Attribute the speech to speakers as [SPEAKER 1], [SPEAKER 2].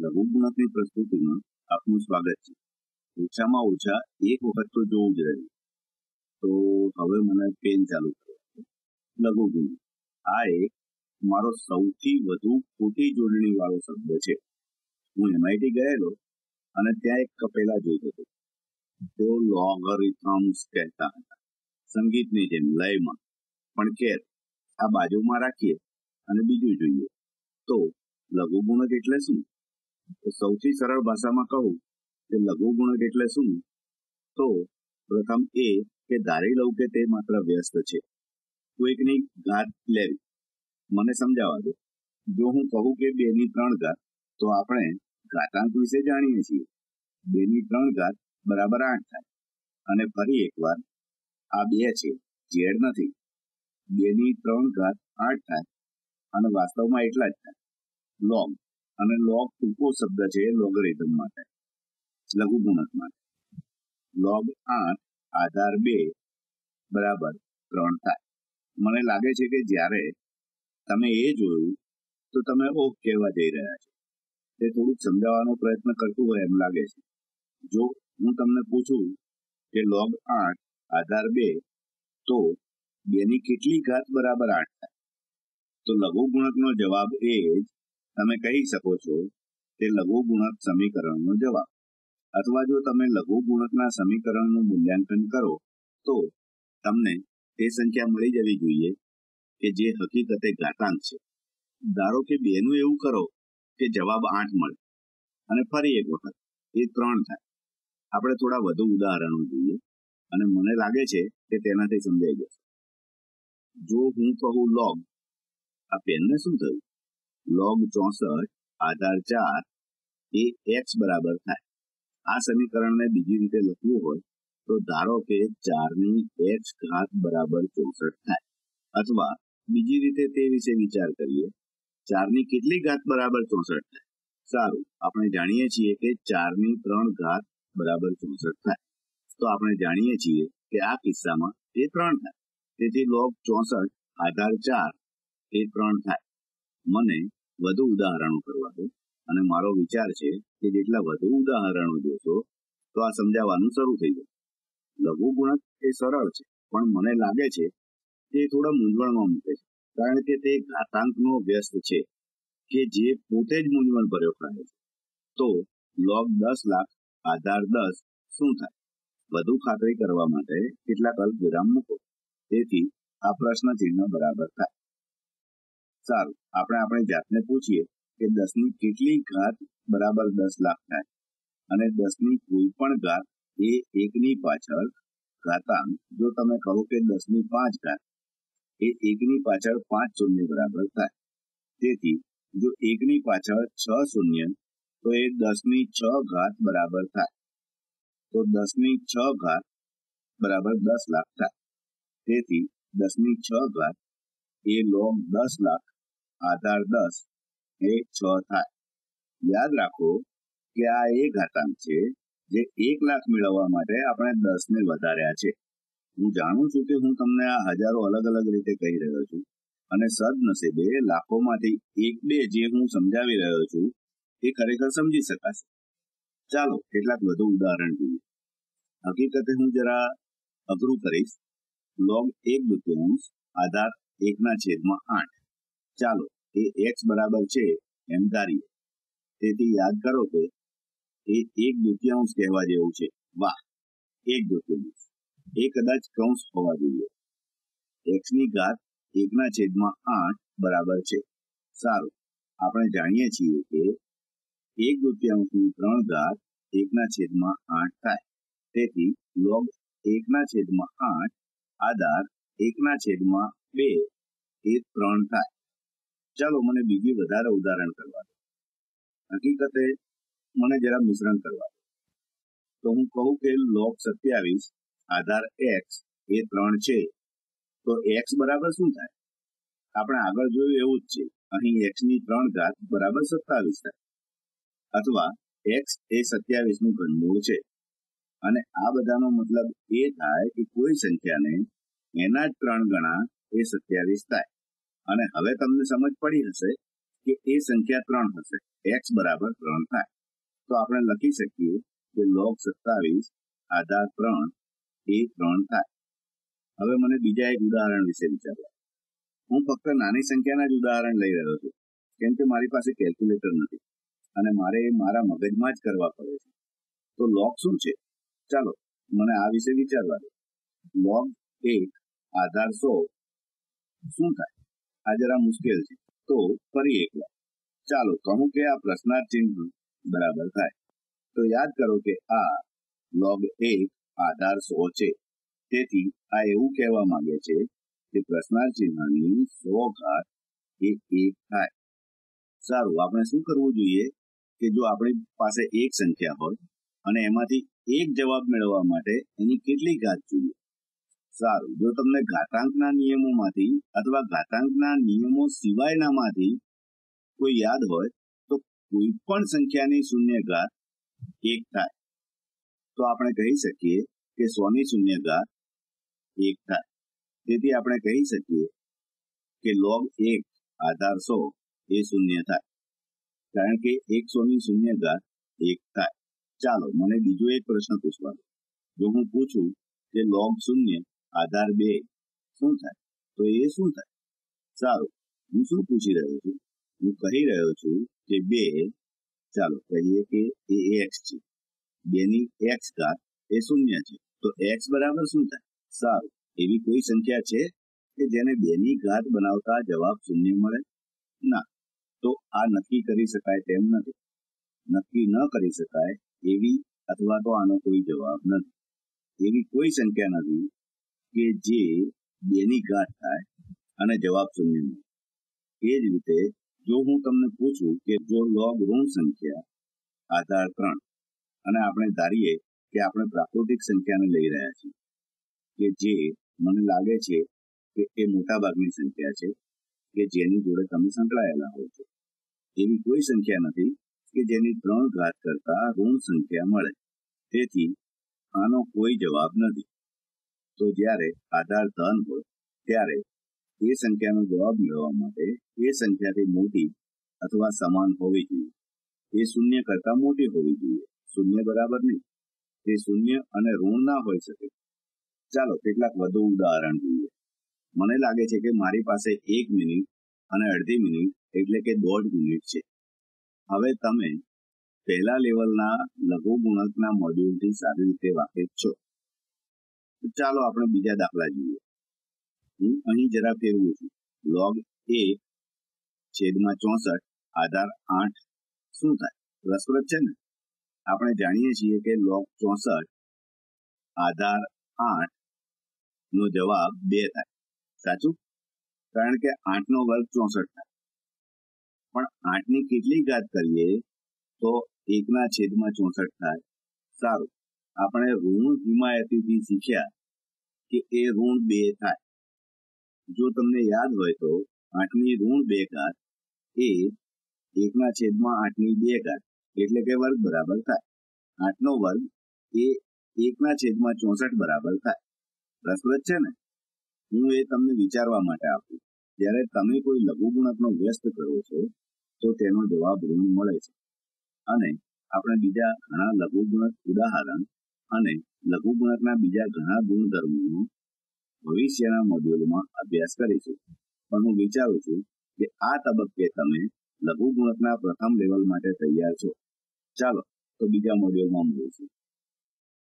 [SPEAKER 1] લઘુગુણકની પ્રસ્તુતિમાં આપનું સ્વાગત છે. ઓછામાં ઓછા એક વખત તો જોવું જ રહ્યું. તો હવે મને પેન ચાલુ કરવા લઘુગુણક આ એક મારો સૌથી વધુ ખોટી જોડણી વાળો શબ્દ છે. હું એમઆઈટી ગયેલો અને ત્યાં એક કપેલા જોતો હતો. તેઓ લોગરિથમ્સ કહેતા હતા. સંગીતની જેમ, લયમાં. પણ કેર આ બાજુમાં રાખીએ અને બીજું જોઈએ. તો લઘુગુણક એટલે શું? તો સૌથી સરળ ભાષામાં કહું કે લઘુગુણક એટલે શું? તો પ્રથમ એ કે ધારી લઉં કે તે માત્ર વ્યસ્ત છે. કોઈકની ઘાત લેવી. મને સમજાવવા દો. જો હું કહું કે બે ની ત્રણ ઘાત તો આપણે ઘાતાંક વિશે જાણીએ છીએ. બે ની ત્રણ ઘાત બરાબર આઠ થાય. અને ફરી એકવાર, આ બે છે, ઝેડ નથી. બે ની ત્રણ ઘાત આઠ થાય. અને વાસ્તવમાં એટલા જ થાય. લોગ. અને લોગ ટૂંકો શબ્દ છે લોગરિધમ માટે. લઘુગુણક માટે. લોગ આઠ, આધાર બે, બરાબર ત્રણ થાય. મને લાગે છે કે જ્યારે તમે એ જોયું, તો તમે ઓહ કહેવા જઈ રહ્યા છો. તે થોડુંક સમજાવવાનો પ્રયત્ન કરતું હોય એમ લાગે છે. જો હું તમને પૂછું કે લોગ આઠ, આધાર બે, તો બેની કેટલી ઘાત બરાબર આઠ થાય? તો લઘુ ગુણકનો જવાબ એ જ તમે કહી શકો છો તે લઘુ ગુણક સમીકરણનો જવાબ. અથવા જો તમે લઘુ ગુણકના સમીકરણનું મૂલ્યાંકન કરો, તો તમને તે સંખ્યા મળી જવી જોઈએ કે જે હકીકતે ઘાતાંક છે. ધારો કે બેનું એવું કરો કે જવાબ આઠ મળે અને ફરી એક વખત. એ ત્રણ થાય. આપણે થોડા વધુ ઉદાહરણો જોઈએ અને મને લાગે છે કે તેનાથી સમજાઈ જશે. જો હું કહું લોગ આ પેનને શું થયું? લોગ ચોસઠ આધાર ચાર એ એક્સ બરાબર થાય આ સમીકરણને બીજી રીતે લખવું હોય તો ધારો કે ચારની એક્સ ઘાત બરાબર ચોસઠ થાય અથવા બીજી રીતે તે વિશે વિચાર કરીએ ચારની કેટલી ઘાત બરાબર ચોસઠ થાય સારું આપણે જાણીએ છીએ કે ચારની ત્રણ ઘાત બરાબર ચોસઠ થાય તો આપણે જાણીએ છીએ કે આ કિસ્સામાં તે ત્રણ થાય તેથી લોગ ચોસઠ આધાર ચાર એ ત્રણ થાય મને વધુ ઉદાહરણો કરવા દો. અને મારો વિચાર છે કે જેટલા વધુ ઉદાહરણો જોશો, તો આ સમજાવવાનું શરૂ થઈ જશે. લઘુ ગુણક એ સરળ છે, પણ મને લાગે છે તે થોડા મૂંઝવણમાં મૂકે છે. કારણ કે તે ઘાતાંકનો વ્યસ્ત છે, કે જે પોતે જ મૂંઝવણ ભર્યો કહે છે. તો લોગ દસ લાખ, આધાર દસ, શું થાય? વધુ ખાતરી કરવા માટે કેટલાક અલ્પ વિરામ મૂકો. તેથી આ પ્રશ્ન ચિહ્ન બરાબર થાય. સારું. આપણે આપણે જાતને પૂછીએ કે દસની કેટલી ઘાત બરાબર દસ લાખ થાય. અને દસની કોઈ પણ ઘાત એ એકની પાછળ ઘાતાંક, જો તમે કહો કે દસની પાંચ ઘાત, એ એકની પાછળ પાંચ શૂન્ય બરાબર થાય. તેથી, જો એકની પાછળ છ શૂન્ય, તો એ દસની છ ઘાત બરાબર થાય. તો દસની છ ઘાત બરાબર દસ લાખ થાય. તેથી, દસની છ ઘાત એ લોગ દસ લાખ આધાર દસ એ છ થાય. યાદ રાખો કે આ એ ઘાતાંક છે જે એક લાખ મેળવવા માટે આપણે દસ ને વધાર્યા છે. હું જાણું છું કે હું તમને આ હજારો અલગ અલગ રીતે કહી રહ્યો છું અને સદનસીબે લાખોમાંથી એક બે જે હું સમજાવી રહ્યો છું એ ખરેખર સમજી શકાશે. ચાલો કેટલાક વધુ ઉદાહરણ જોઈએ. હકીકતે હું જરા અઘરું કરીશ. લોગ એક દુત્યાંશ આધાર એકના છેદમાં આઠ. ચાલો, એ એક્સ બરાબર છે, એમ ધારીએ. તેથી યાદ કરો કે એ એક દુત્યાંશ કહેવા જેવું છે. વાહ, એક દુત્યાંશ. એ કદાચ કૌંસ હોવા જોઈએ. એક્સની ઘાત એકના છેદમાં આઠ બરાબર છે. સારું, આપણે જાણીએ છીએ કે એક દુત્યાંશની ત્રણ ઘાત એકના છેદમાં આઠ થાય. તેથી લોગ એકના છેદમાં આઠ, આધાર એકના છેદમાં બે એ ત્રણ થાય. ચાલો મને બીજી વધારે ઉદાહરણ કરવા દો. હકીકતે મને જરા મિશ્રણ કરવા દો. તો હું કહું કે લોક સત્યાવીસ, આધાર એક્સ એ ત્રણ છે. તો એક્સ બરાબર શું થાય? આપણે આગળ જોયું એવું જ છે. અહીં એક્સની ત્રણ ઘાત બરાબર સત્તાવીસ થાય. અથવા એક્સ એ સત્યાવીસનું ઘનમૂળ છે. અને આ બધાનો મતલબ એ થાય કે કોઈ સંખ્યાને એના જ ત્રણ ગણા એ સત્યાવીસ થાય અને હવે તમને સમજ પડી હશે કે એ સંખ્યા ત્રણ હશે. એક્સ બરાબર ત્રણ થાય. તો આપણે લખી શકીએ કે લોગ સત્તાવીસ આધાર ત્રણ એ ત્રણ થાય. હવે મને બીજા એક ઉદાહરણ વિશે વિચારવા. હું ફક્ત નાની સંખ્યાના જ ઉદાહરણ લઈ રહ્યો છું. કેમ કે મારી પાસે કેલ્ક્યુલેટર નથી. અને મારે મારા મગજમાં જ કરવા પડે છે. તો લોગ શું છે? ચાલો, મને આ વિશે વિચારવા દો. લોગ એક આધાર સો શું થાય? આ જરા મુશ્કેલ છે. તો ફરી એકવાર ચાલો કહું કે આ પ્રશ્નાર્થ ચિહ્ન બરાબર થાય. તો યાદ કરો કે આ લોગ એક આધાર સો છે. તેથી આ એવું કહેવા માંગે છે કે પ્રશ્નાર્થ ચિહ્નની સો ઘાત એ એક થાય. સારું, આપણે શું કરવું જોઈએ? કે જો આપણી પાસે એક સંખ્યા હોય અને એમાંથી એક જવાબ મેળવવા માટે એની કેટલી ઘાત જોઈએ? સારું. જો તમને ઘાતાંકના નિયમોમાંથી અથવા ઘાતાંકના નિયમો સિવાયનામાંથી કોઈ યાદ હોય, તો કોઈ પણ સંખ્યાની શૂન્ય ઘાત એક થાય. તો આપણે કહી શકીએ કે સોની શૂન્ય ઘાત એક થાય. તેથી આપણે કહી શકીએ કે લોગ એક આધાર સો એ શૂન્ય થાય. કારણ કે એકસોની શૂન્ય ઘાત એક થાય. ચાલો, મને બીજો એક પ્રશ્ન પૂછવા દો જો હું પૂછું કે લોગ શૂન્ય આધાર બે. શું થાય? તો એ શું થાય? સારું હું શું પૂછી રહ્યો છું? હું કહી રહ્યો છું કે બે, ચાલો કહીએ કે એ એક્સ છે. બેની એક્સ ઘાત એ શૂન્ય છે. તો એક્સ બરાબર શું થાય? સારું. એવી કોઈ સંખ્યા છે કે જેને બેની ઘાત બનાવતા જવાબ શૂન્ય મળે? ના. તો આ નક્કી કરી શકાય તેમ નથી. નક્કી ન કરી શકાય એવી અથવા તો આનો કોઈ જવાબ નથી. એવી કોઈ સંખ્યા નથી કે જે બેની ગાંઠ થાય અને જવાબ શૂન્ય મળે એ જ રીતે જો હું તમને પૂછું કે જો લોગ ઋણ સંખ્યા આધાર ત્રણ અને આપણે ધારીએ કે આપણે પ્રાકૃતિક સંખ્યાને લઈ રહ્યા છીએ કે જે મને લાગે છે કે એ મોટાભાગની સંખ્યા છે કે જેની જોડે તમે સંકળાયેલા હો છો. એવી કોઈ સંખ્યા નથી કે જેની ત્રણ ઘાત કરતા ઋણ સંખ્યા મળે. તેથી આનો કોઈ જવાબ નથી. તો જ્યારે આધાર ધન હોય, ત્યારે એ સંખ્યાનો જવાબ મેળવવા માટે એ સંખ્યાથી મોટી અથવા સમાન હોવી જોઈએ. એ શૂન્ય કરતા મોટી હોવી જોઈએ. શૂન્ય બરાબર નહીં. તે શૂન્ય અને ઋણ ના હોઈ શકે. ચાલો કેટલાક વધુ ઉદાહરણ જોઈએ. મને લાગે છે કે મારી પાસે એક મિનિટ અને અડધી મિનિટ એટલે કે દોઢ મિનિટ છે. હવે તમે પહેલા લેવલના લઘુ ગુણકના મોડ્યુલથી સારી રીતે વાકેફ છો. ચાલો આપણે બીજા દાખલા જોઈએ હું અહીં જરા ફેરવું છું લોગ એક છેદમાં ચોસઠ આધાર આઠ શું થાય રસપ્રદ છે ને આપણે જાણીએ છીએ કે લોગ ચોસઠ આધાર આઠ નો જવાબ બે થાય સાચું કારણ કે આઠ નો વર્ગ ચોસઠ થાય પણ આઠની કેટલી ઘાત કરીએ તો એકના છેદમાં ચોસઠ થાય સારું આપણે ઋણ હિમાયતીથી શીખ્યા કે એ ઋણ બે થાય. જો તમને યાદ હોય તો આઠની ઋણ બે ઘાત એ એકના છેદમાં આઠની બે ઘાત એટલે કે વર્ગ બરાબર થાય. આઠનો વર્ગ એ એકના છેદમાં ચોસઠ બરાબર થાય. રસપ્રદ છે ને? હું એ તમને વિચારવા માટે આપું. જ્યારે તમે કોઈ લઘુગુણકનો વ્યસ્ત કરો છો, તો તેનો જવાબ ઋણ મળે છે. અને આપણે બીજા ઘણા લઘુગુણક ઉદાહરણ અને લઘુગુણકના બીજા ઘણા ગુણધર્મોનો ભવિષ્યના મોડ્યુલમાં અભ્યાસ કરીશું. પણ હું વિચારું છું કે આ તબક્કે તમે લઘુગુણકના પ્રથમ લેવલ માટે તૈયાર છો. ચાલો તો બીજા મોડ્યુલમાં મળીશું.